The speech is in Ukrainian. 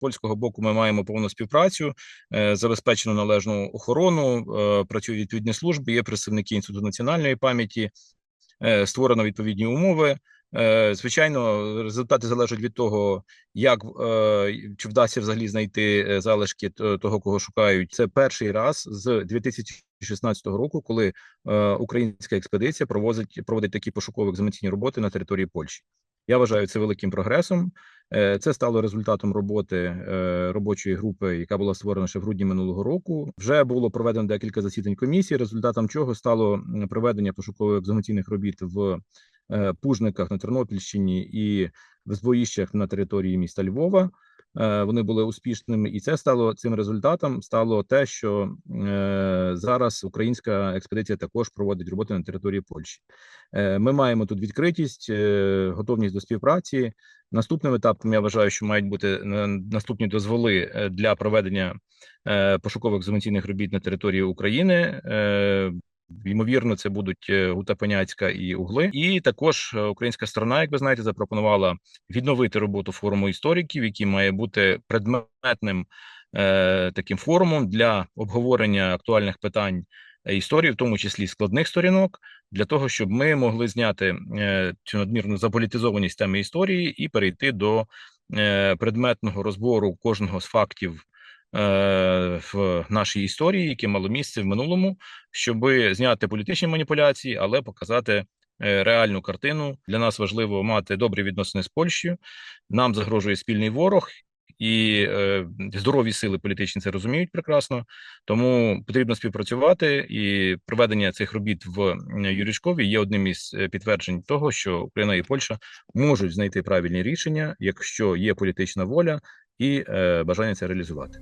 польського боку ми маємо повну співпрацю, е, забезпечено належну охорону, е, працюють відповідні служби, є представники інституту національної пам'яті, е, створено відповідні умови. Звичайно, результати залежать від того, як чи вдасться взагалі знайти залишки того, кого шукають. Це перший раз з 2016 року, коли українська експедиція провозить проводить такі пошуково-екзаменаційні роботи на території Польщі. Я вважаю це великим прогресом. Е, Це стало результатом роботи е, робочої групи, яка була створена ще в грудні минулого року. Вже було проведено декілька засідань комісії, результатом чого стало проведення пошуково-екзаменаційних робіт в е, Пужниках на Тернопільщині і в збоїщах на території міста Львова. Е, Вони були успішними, і це стало цим результатом. Стало те, що е, зараз українська експедиція також проводить роботи на території Польщі. Е, Ми маємо тут відкритість, готовність до співпраці. Наступним етапом я вважаю, що мають бути наступні дозволи для проведення пошукових екзаменаційних робіт на території України. Ймовірно, це будуть е, і Угли. І також е, українська сторона, як ви знаєте, запропонувала відновити роботу форуму істориків, який має бути предметним е, таким форумом для обговорення актуальних питань е, історії, в тому числі складних сторінок, для того, щоб ми могли зняти цю надмірну заполітизованість теми історії і перейти до предметного розбору кожного з фактів. В нашій історії, яке мало місце в минулому, щоб зняти політичні маніпуляції, але показати е, реальну картину. Для нас важливо мати добрі відносини з Польщею. Нам загрожує спільний ворог, і е, здорові сили політичні це розуміють прекрасно. Тому потрібно співпрацювати, і проведення цих робіт в Юрічкові є одним із е, підтверджень того, що Україна і Польща можуть знайти правильні рішення, якщо є політична воля і е, бажання це реалізувати.